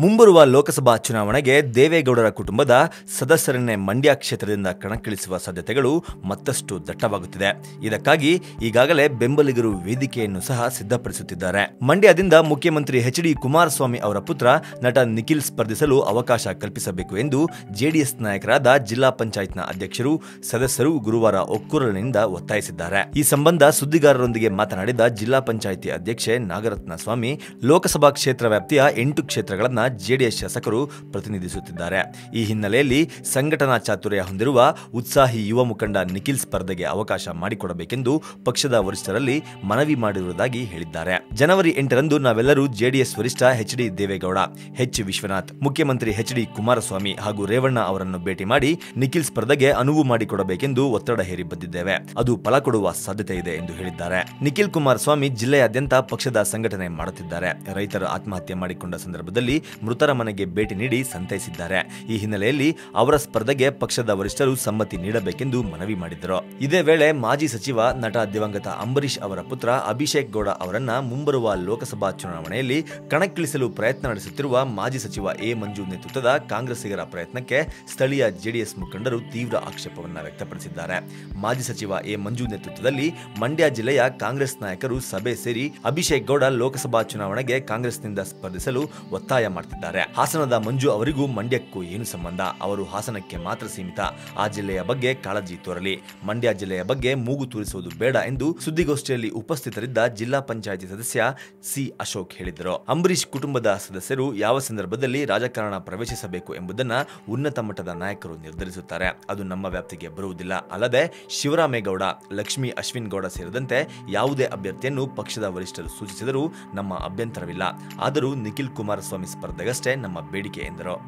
ಮುಂಬರುವ ಲೋಕಸಭಾ ಚುನಾವಣೆಗೆ ದೇವೇಗೌಡರ ಕುಟುಂಬದ ಸದಸ್ಯರನ್ನೇ ಮಂಡ್ಯ ಕ್ಷೇತ್ರದಿಂದ ಕಣಕ್ಕಿಳಿಸುವ ಸಾಧ್ಯತೆಗಳು ಮತ್ತಷ್ಟು ದಟ್ಟವಾಗುತ್ತಿದೆ. ಇದಕ್ಕಾಗಿ ಈಗಾಗಲೇ ಬೆಂಬಲಿಗರು ವೇದಿಕೆಯನ್ನು ಸಹ ಸಿದ್ಧಪಡಿಸುತ್ತಿದ್ದಾರೆ. ಮಂಡ್ಯದಿಂದ ಮುಖ್ಯಮಂತ್ರಿ ಎಚ್ ಡಿ ಕುಮಾರಸ್ವಾಮಿ ಅವರ ಪುತ್ರ ನಟ ನಿಖಿಲ್ ಸ್ಪರ್ಧಿಸಲು ಅವಕಾಶ ಕಲ್ಪಿಸಬೇಕು ಎಂದು ಜೆಡಿಎಸ್ ನಾಯಕರಾದ ಜಿಲ್ಲಾ ಪಂಚಾಯತ್ನ ಅಧ್ಯಕ್ಷರು ಸದಸ್ಯರು ಗುರುವಾರ ಒಕ್ಕೂರಲಿನಿಂದ ಒತ್ತಾಯಿಸಿದ್ದಾರೆ. ಈ ಸಂಬಂಧ ಸುದ್ದಿಗಾರರೊಂದಿಗೆ ಮಾತನಾಡಿದ ಜಿಲ್ಲಾ ಪಂಚಾಯಿತಿ ಅಧ್ಯಕ್ಷೆ ನಾಗರತ್ನ ಸ್ವಾಮಿ ಲೋಕಸಭಾ ಕ್ಷೇತ್ರ ವ್ಯಾಪ್ತಿಯ ಎಂಟು ಕ್ಷೇತ್ರಗಳನ್ನ ಜೆಡಿಎಸ್ ಶಾಸಕರು ಪ್ರತಿನಿಧಿಸುತ್ತಿದ್ದಾರೆ. ಈ ಹಿನ್ನೆಲೆಯಲ್ಲಿ ಸಂಘಟನಾ ಚಾತುರ್ಯ ಹೊಂದಿರುವ ಉತ್ಸಾಹಿ ಯುವ ಮುಖಂಡ ನಿಖಿಲ್ ಸ್ಪರ್ಧೆಗೆ ಅವಕಾಶ ಮಾಡಿಕೊಡಬೇಕೆಂದು ಪಕ್ಷದ ವರಿಷ್ಠರಲ್ಲಿ ಮನವಿ ಮಾಡಿರುವುದಾಗಿ ಹೇಳಿದ್ದಾರೆ. ಜನವರಿ ಎಂಟರಂದು ನಾವೆಲ್ಲರೂ ಜೆಡಿಎಸ್ ವರಿಷ್ಠ H D Devegowda, H Vishwanath, ಮುಖ್ಯಮಂತ್ರಿ ಎಚ್ ಡಿ ಕುಮಾರಸ್ವಾಮಿ ಹಾಗೂ ರೇವಣ್ಣ ಅವರನ್ನು ಭೇಟಿ ಮಾಡಿ ನಿಖಿಲ್ ಸ್ಪರ್ಧೆಗೆ ಅನುವು ಮಾಡಿಕೊಡಬೇಕೆಂದು ಒತ್ತಡ ಹೇರಿ ಬಂದಿದ್ದೇವೆ. ಅದು ಫಲ ಕೊಡುವ ಸಾಧ್ಯತೆ ಇದೆ ಎಂದು ಹೇಳಿದ್ದಾರೆ. ನಿಖಿಲ್ ಕುಮಾರಸ್ವಾಮಿ ಜಿಲ್ಲೆಯಾದ್ಯಂತ ಪಕ್ಷದ ಸಂಘಟನೆ ಮಾಡುತ್ತಿದ್ದಾರೆ. ರೈತರು ಆತ್ಮಹತ್ಯೆ ಮಾಡಿಕೊಂಡ ಸಂದರ್ಭದಲ್ಲಿ ಮೃತರ ಮನೆಗೆ ಭೇಟಿ ನೀಡಿ ಸಂತೈಸಿದ್ದಾರೆ. ಈ ಹಿನ್ನೆಲೆಯಲ್ಲಿ ಅವರ ಸ್ಪರ್ಧೆಗೆ ಪಕ್ಷದ ವರಿಷ್ಠರು ಸಮ್ಮತಿ ನೀಡಬೇಕೆಂದು ಮನವಿ ಮಾಡಿದರು. ಇದೇ ವೇಳೆ ಮಾಜಿ ಸಚಿವ ನಟ ದಿವಂಗತ ಅಂಬರೀಶ್ ಅವರ ಪುತ್ರ ಅಭಿಷೇಕ್ ಗೌಡ ಅವರನ್ನ ಮುಂಬರುವ ಲೋಕಸಭಾ ಚುನಾವಣೆಯಲ್ಲಿ ಕಣಕ್ಕಿಳಿಸಲು ಪ್ರಯತ್ನ ನಡೆಸುತ್ತಿರುವ ಮಾಜಿ ಸಚಿವ ಎ ಮಂಜು ನೇತೃತ್ವದ ಕಾಂಗ್ರೆಸ್ಸಿಗರ ಪ್ರಯತ್ನಕ್ಕೆ ಸ್ಥಳೀಯ ಜೆಡಿಎಸ್ ಮುಖಂಡರು ತೀವ್ರ ಆಕ್ಷೇಪವನ್ನು ವ್ಯಕ್ತಪಡಿಸಿದ್ದಾರೆ. ಮಾಜಿ ಸಚಿವ ಎ ಮಂಜು ನೇತೃತ್ವದಲ್ಲಿ ಮಂಡ್ಯ ಜಿಲ್ಲೆಯ ಕಾಂಗ್ರೆಸ್ ನಾಯಕರು ಸಭೆ ಸೇರಿ ಅಭಿಷೇಕ್ ಗೌಡ ಲೋಕಸಭಾ ಚುನಾವಣೆಗೆ ಕಾಂಗ್ರೆಸ್ನಿಂದ ಸ್ಪರ್ಧಿಸಲು ಒತ್ತಾಯ ಮಾಡ್ತಿದ್ದಾರೆ. ಹಾಸನದ ಮಂಜು ಅವರಿಗೂ ಮಂಡ್ಯಕ್ಕೂ ಏನು ಸಂಬಂಧ? ಅವರು ಹಾಸನಕ್ಕೆ ಮಾತ್ರ ಸೀಮಿತ. ಆ ಜಿಲ್ಲೆಯ ಬಗ್ಗೆ ಕಾಳಜಿ ತೋರಲಿ. ಮಂಡ್ಯ ಜಿಲ್ಲೆಯ ಬಗ್ಗೆ ಮೂಗು ತೂರಿಸುವುದು ಬೇಡ ಎಂದು ಸುದ್ದಿಗೋಷ್ಠಿಯಲ್ಲಿ ಉಪಸ್ಥಿತರಿದ್ದ ಜಿಲ್ಲಾ ಪಂಚಾಯಿತಿ ಸದಸ್ಯ ಸಿ ಅಶೋಕ್ ಹೇಳಿದರು. ಅಂಬರೀಶ್ ಕುಟುಂಬದ ಸದಸ್ಯರು ಯಾವ ಸಂದರ್ಭದಲ್ಲಿ ರಾಜಕಾರಣ ಪ್ರವೇಶಿಸಬೇಕು ಎಂಬುದನ್ನ ಉನ್ನತ ಮಟ್ಟದ ನಾಯಕರು ನಿರ್ಧರಿಸುತ್ತಾರೆ. ಅದು ನಮ್ಮ ವ್ಯಾಪ್ತಿಗೆ ಬರುವುದಿಲ್ಲ. ಅಲ್ಲದೆ ಶಿವರಾಮೇಗೌಡ, ಲಕ್ಷ್ಮೀ ಅಶ್ವಿನ್ ಗೌಡ ಸೇರಿದಂತೆ ಯಾವುದೇ ಅಭ್ಯರ್ಥಿಯನ್ನು ಪಕ್ಷದ ವರಿಷ್ಠರು ಸೂಚಿಸಿದರೂ ನಮ್ಮ ಅಭ್ಯಂತರವಿಲ್ಲ. ಆದರೂ ನಿಖಿಲ್ ಕುಮಾರಸ್ವಾಮಿ ಸ್ಪರ್ಧೆಗಷ್ಟೇ ನಮ್ಮ ಬೇಡಿಕೆ ಎಂದರು.